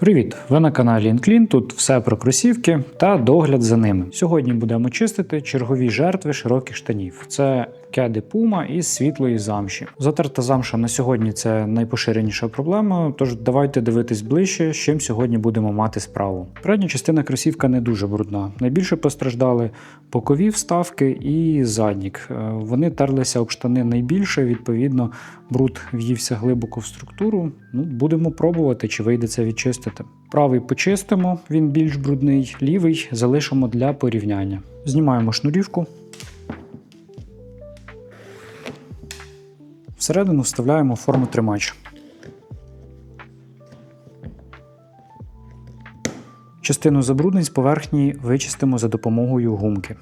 Привіт! Ви на каналі Інклін. Тут все про кросівки та догляд за ними. Сьогодні будемо чистити чергові жертви широких штанів. Це кеди Puma із світлої замші. Затерта замша на сьогодні це найпоширеніша проблема. Тож давайте дивитись ближче, з чим сьогодні будемо мати справу. Передня частина кросівка не дуже брудна. Найбільше постраждали бокові вставки і заднік. Е, Вони терлися об штани найбільше. Відповідно, бруд в'ївся глибоко в структуру. Ну, будемо пробувати, чи вийде це відчистити. Правий почистимо, він більш брудний, лівий залишимо для порівняння. Знімаємо шнурівку. Всередину вставляємо форму тримач. Частину забруднень з поверхні вичистимо за допомогою гумки.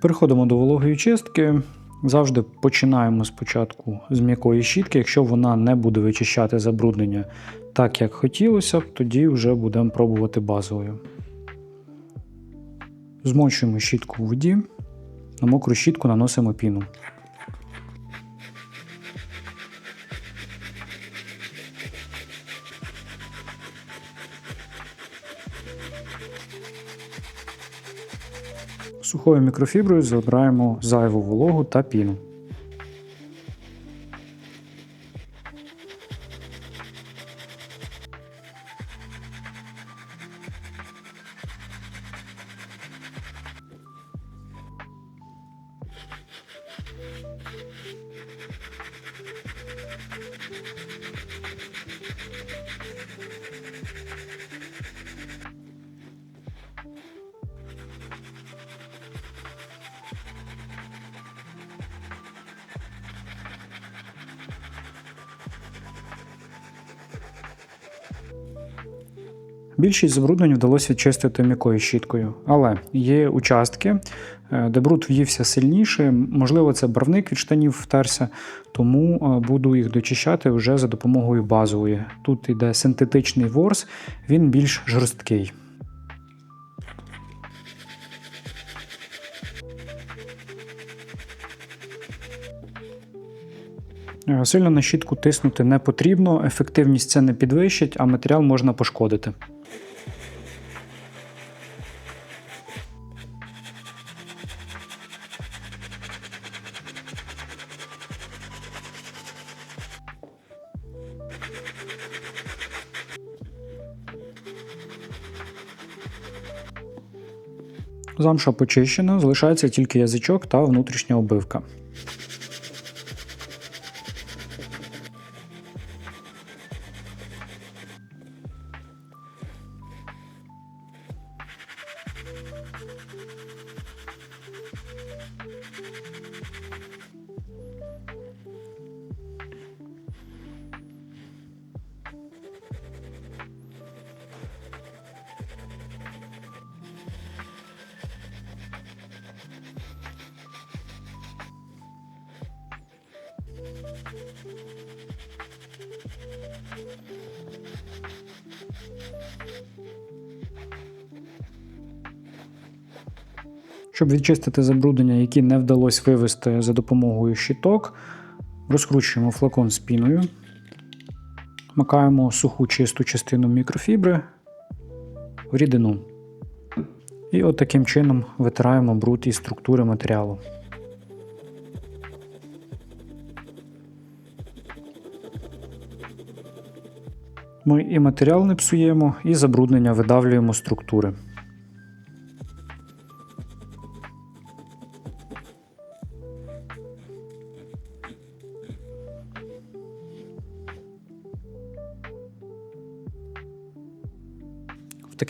Переходимо до вологої чистки. Завжди починаємо спочатку з м'якої щітки. Якщо вона не буде вичищати забруднення так, як хотілося б, тоді вже будемо пробувати базовою. Змочуємо щітку у воді, на мокру щітку наносимо піну. Сухою мікрофіброю забираємо зайву вологу та піну. Більшість забруднень вдалося відчистити м'якою щіткою, але є участки, е, де бруд в'ївся сильніше. Можливо, це барвник від штанів втерся, тому е, буду їх дочищати вже за допомогою базової. Тут йде синтетичний ворс, він більш жорсткий. Е, Сильно на щітку тиснути не потрібно, ефективність це не підвищить, а матеріал можна пошкодити. Замша почищена, залишається тільки язичок та внутрішня обивка. Щоб відчистити забруднення, які не вдалося вивести за допомогою щиток, розкручуємо флакон з піною, макаємо суху чисту частину мікрофібри в рідину. І от таким чином витираємо бруд із структури матеріалу. Ми і матеріал не псуємо, і забруднення видавлюємо структури.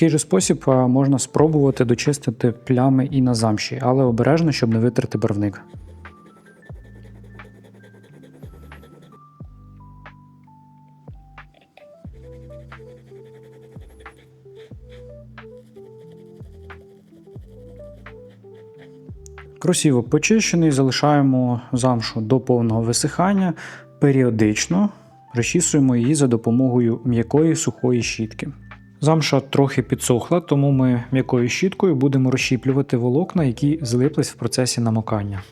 такий же спосіб можна спробувати дочистити плями і на замші, але обережно, щоб не витерти барвник. Кросівок почищений, залишаємо замшу до повного висихання, періодично розчісуємо її за допомогою м'якої сухої щітки. Замша трохи підсохла, тому ми м'якою щіткою будемо розщіплювати волокна, які злиплись в процесі намокання.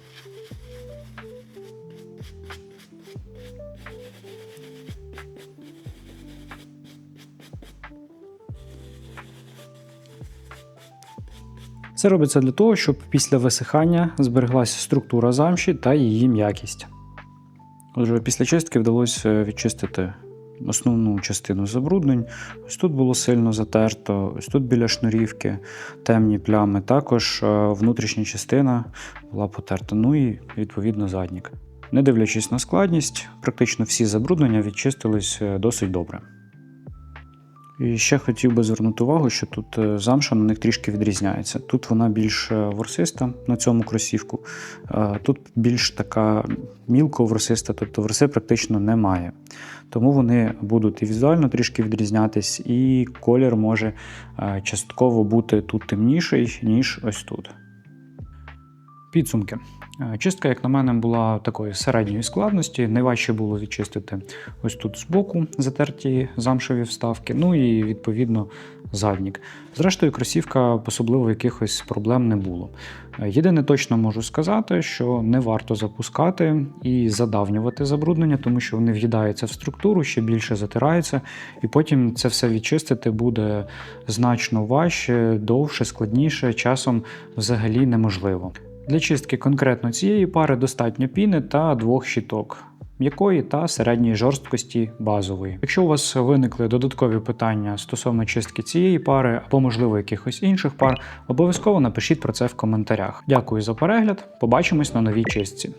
Це робиться для того, щоб після висихання збереглася структура замші та її м'якість. Отже, після чистки вдалося відчистити основну частину забруднень. Ось тут було сильно затерто, ось тут біля шнурівки темні плями. Також е, внутрішня частина була потерта, ну і відповідно заднік. Не дивлячись на складність, практично всі забруднення відчистились е, досить добре. І ще хотів би звернути увагу, що тут е, замша на них трішки відрізняється. Тут вона більш е, ворсиста на цьому кросівку, тут більш така мілко ворсиста, тобто ворси практично немає. Тому вони будуть і візуально трішки відрізнятись, і колір може е, частково бути тут темніший, ніж ось тут. Підсумки. Е, Чистка, як на мене, була такої середньої складності. Найважче було відчистити ось тут збоку затерті замшеві вставки, ну і відповідно заднік. Зрештою, кросівка особливо якихось проблем не було. Е, Єдине точно можу сказати, що не варто запускати і задавнювати забруднення, тому що вони в'їдаються в структуру, ще більше затираються, і потім це все відчистити буде значно важче, довше, складніше, часом взагалі неможливо. Для чистки конкретно цієї пари достатньо піни та двох щиток. М'якої та середньої жорсткості базової. Якщо у вас виникли додаткові питання стосовно чистки цієї пари або, можливо, якихось інших пар, обов'язково напишіть про це в коментарях. Дякую за перегляд. Побачимось на новій чистці.